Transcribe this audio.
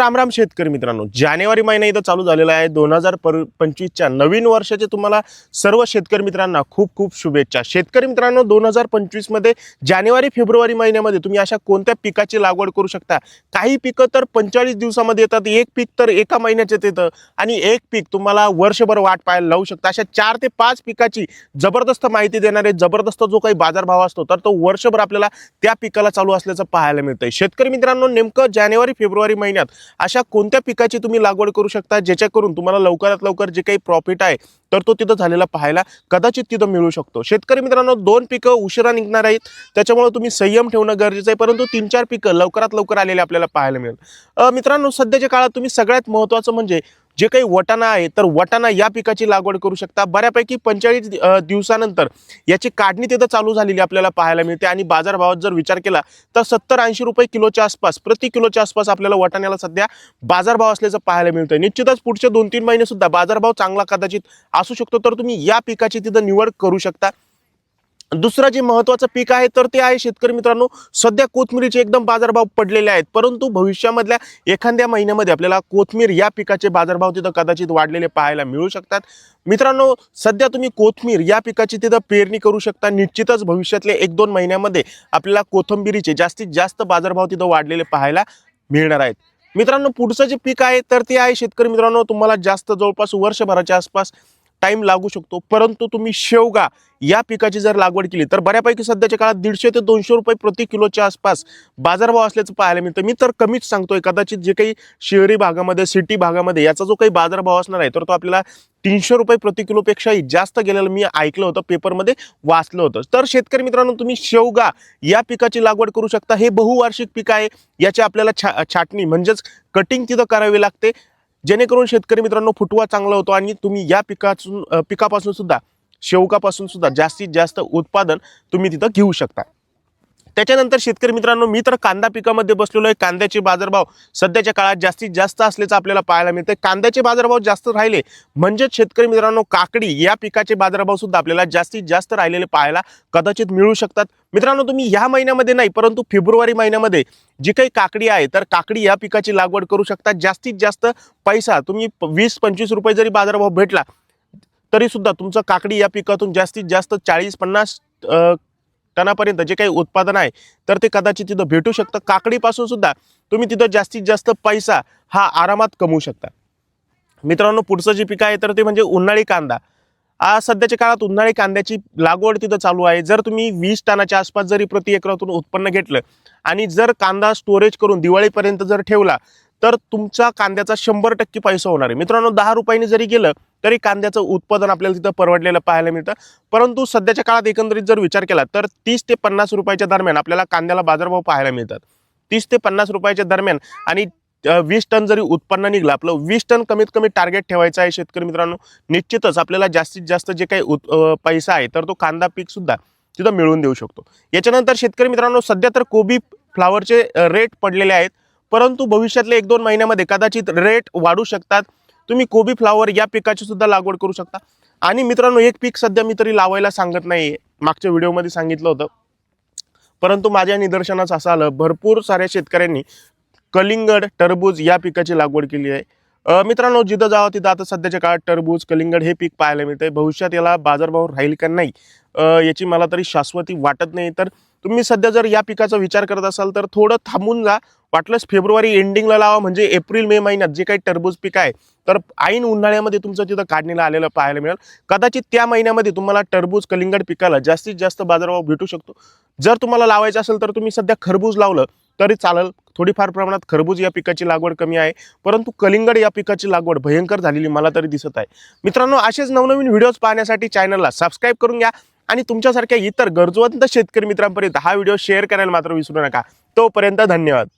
रामराम शेतकरी मित्रांनो जानेवारी महिना इथं चालू झालेला आहे. दोन हजार पर पंचवीसच्या नवीन वर्षाचे तुम्हाला सर्व शेतकरी मित्रांना खूप खूप शुभेच्छा. शेतकरी मित्रांनो दोन हजार पंचवीसमध्ये जानेवारी फेब्रुवारी महिन्यामध्ये तुम्ही अशा कोणत्या पिकाची लागवड करू शकता? काही पिकं तर पंचेचाळीस दिवसामध्ये येतात. एक पीक तर एका महिन्याच्यात येतं आणि एक पीक तुम्हाला वर्षभर वाट पाहायला लावू शकता. अशा चार ते पाच पिकाची जबरदस्त माहिती देणारे जबरदस्त जो काही बाजारभाव असतो तर तो वर्षभर आपल्याला त्या पिकाला चालू असल्याचं पाहायला मिळतंय. शेतकरी मित्रांनो नेमकं जानेवारी फेब्रुवारी महिन्यात अशा कोणत्या पिकाची तुम्ही लागवड करू शकता? ज्याच्याकरून तुम्हाला लवकरात लवकर जे काही प्रॉफिट आहे तर तो तिथं झालेला पाहायला कदाचित तिथं मिळू शकतो. शेतकरी मित्रांनो दोन पिकं उशिरा निघणार आहेत. त्याच्यामुळे तुम्ही संयम ठेवणं गरजेचं आहे परंतु तीन चार पिकं लवकरात लवकर आलेले आपल्याला पाहायला मिळेल. मित्रांनो सध्याच्या काळात तुम्ही सगळ्यात महत्त्वाचं म्हणजे जे काही वटाणा आहे तर वटाणा या पिकाची लागवड करू शकता. बऱ्यापैकी पंचेचाळीस दिवसानंतर याची काढणी तिथं चालू झालेली आपल्याला पाहायला मिळते. आणि बाजारभावात जर विचार केला तर सत्तर ऐंशी रुपये किलोच्या आसपास प्रति किलोच्या आसपास आपल्याला वटाण्याला सध्या बाजारभाव असल्याचं पाहायला मिळतं निश्चितच पुढचे दोन तीन महिने सुद्धा बाजारभाव चांगला कदाचित असू शकतो तर तुम्ही या पिकाची तिथं निवड करू शकता. दुसरं जे महत्वाचं पीक आहे तर ते आहे शेतकरी मित्रांनो सध्या कोथमिरीचे एकदम बाजारभाव पडलेले आहेत. परंतु भविष्यामधल्या एखाद्या महिन्यामध्ये आपल्याला कोथमीर या पिकाचे बाजारभाव तिथं कदाचित वाढलेले पाहायला मिळू शकतात. मित्रांनो सध्या तुम्ही कोथमीर या पिकाची तिथं पेरणी करू शकता. निश्चितच भविष्यातल्या एक दोन महिन्यामध्ये आपल्याला कोथंबिरीचे जास्तीत जास्त बाजारभाव तिथं वाढलेले पाहायला मिळणार आहेत. मित्रांनो पुढचं जे पीक आहे तर ते आहे शेतकरी मित्रांनो तुम्हाला जास्त जवळपास वर्षभराच्या आसपास टाईम लागू शकतो. परंतु तुम्ही शेवगा या पिकाची जर लागवड केली तर बऱ्यापैकी सध्याच्या काळात दीडशे ते दोनशे रुपये प्रति किलोच्या आसपास बाजारभाव असल्याचं पाहायला मिळतं. मी तर कमीच सांगतोय कदाचित जे काही शहरी भागामध्ये सिटी भागामध्ये याचा जो काही बाजारभाव असणार आहे तर तो आपल्याला तीनशे रुपये प्रति किलोपेक्षाही जास्त गेलेलं मी ऐकलं होतं पेपरमध्ये वाचलं होतं. तर शेतकरी मित्रांनो तुम्ही शेवगा या पिकाची लागवड करू शकता. हे बहुवार्षिक पीक आहे याची आपल्याला छा छाटणी म्हणजेच कटिंग तिथं करावी लागते. जेणेकरून शेतकरी मित्रांनो फुटवा चांगला होतो आणि तुम्ही या पिकापासून पिकापासून सुद्धा शेवकापासून सुद्धा जास्तीत जास्त उत्पादन तुम्ही तिथं घेऊ शकता. त्याच्यानंतर शेतकरी मित्रांनो मी तर कांदा पिकामध्ये बसलेलो आहे. कांद्याचे बाजारभाव सध्याच्या काळात जास्तीत जास्त असल्याचं आपल्याला पाहायला मिळतं कांद्याचे बाजारभाव जास्त राहिले म्हणजेच शेतकरी मित्रांनो काकडी या पिकाचे बाजारभाव सुद्धा आपल्याला जास्तीत जास्त राहिलेले पाहायला कदाचित मिळू शकतात. मित्रांनो तुम्ही ह्या महिन्यामध्ये नाही परंतु फेब्रुवारी महिन्यामध्ये जी काही काकडी आहे तर काकडी या पिकाची लागवड करू शकता. जास्तीत जास्त पैसा तुम्ही वीस पंचवीस रुपये जरी बाजारभाव भेटला तरीसुद्धा तुमचं काकडी या पिकातून जास्तीत जास्त चाळीस पन्नास अ, टनापर्यंत जे काही उत्पादन आहे तर ते कदाचित तिथं भेटू शकतं. काकडीपासून सुद्धा तुम्ही तिथं जास्तीत जास्त पैसा हा आरामात कमवू शकता. मित्रांनो पुढचं जे पीक आहे तर ते म्हणजे उन्हाळी कांदा. आज सध्याच्या काळात उन्हाळी कांद्याची लागवड तिथं चालू आहे. जर तुम्ही वीस टनाच्या आसपास जरी प्रति एकरातून उत्पन्न घेतलं आणि जर कांदा स्टोरेज करून दिवाळीपर्यंत जर ठेवला तर तुमचा कांद्याचा शंभर टक्के पैसा होणार आहे. मित्रांनो दहा रुपयांनी जरी गेलं तरी कांद्याचं उत्पादन आपल्याला तिथं परवडलेलं पाहायला मिळतं. परंतु सध्याच्या काळात एकंदरीत जर विचार केला तर तीस ते पन्नास रुपयाच्या दरम्यान आपल्याला कांद्याला बाजारभाव पाहायला मिळतात. तीस ते पन्नास रुपयाच्या दरम्यान आणि वीस टन जरी उत्पन्न निघलं आपलं वीस टन कमीत कमी टार्गेट ठेवायचं आहे शेतकरी मित्रांनो निश्चितच आपल्याला जास्तीत जास्त जे काही उत पैसा आहे तर तो कांदा पीक सुद्धा तिथं मिळवून देऊ शकतो. याच्यानंतर शेतकरी मित्रांनो सध्या तर कोबी फ्लावरचे रेट पडलेले आहेत. परंतु भविष्यातले एक दोन महिन्यामध्ये कदाचित रेट वाढू शकतात. तुम्ही कोबी फ्लावर या पिकाची सुद्धा लागवड करू शकता. आणि मित्रांनो एक पीक सध्या मी तरी लावायला सांगत नाही मागच्या व्हिडिओमध्ये सांगितलं होतं. परंतु माझ्या निदर्शनास असं आलं भरपूर साऱ्या शेतकऱ्यांनी कलिंगड टरबूज या पिकाची लागवड केली आहे. मित्रांनो जिथं जावं तिथं आता सध्याच्या काळात टरबूज कलिंगड हे पीक पाहायला मिळते भविष्यात याला बाजारभाव राहील का नाही याची मला तरी शाश्वती वाटत नाही. तर तुम्ही सध्या जर या पिकाचा विचार करत असाल तर थोडं थांबून जा. वाटलंच फेब्रुवारी एंडिंगला लावा म्हणजे एप्रिल मे महिन्यात जे काही टरबूज पीक आहे तर ऐन उन्हाळ्यामध्ये तुमचं तिथं काढणीला आलेलं पाहायला मिळेल. कदाचित त्या महिन्यामध्ये तुम्हाला टरबूज कलिंगड पिकाला जास्तीत जास्त बाजारभाव भेटू शकतो. जर तुम्हाला लावायचं असेल तर तुम्ही सध्या खरबूज लावलं तरी चालेल. थोडीफार प्रमाणात खरबूज या पिकाची लागवड कमी आहे. परंतु कलिंगड या पिकाची लागवड भयंकर झालेली मला तरी दिसत आहे. मित्रांनो असेच नवनवीन व्हिडिओज पाहण्यासाठी चॅनलला सबस्क्राईब करून घ्या आणि तुमच्यासारख्या इतर गरजवंत शेतकरी मित्रांपर्यंत हा व्हिडिओ शेअर करायला मात्र विसरू नका. तोपर्यंत धन्यवाद.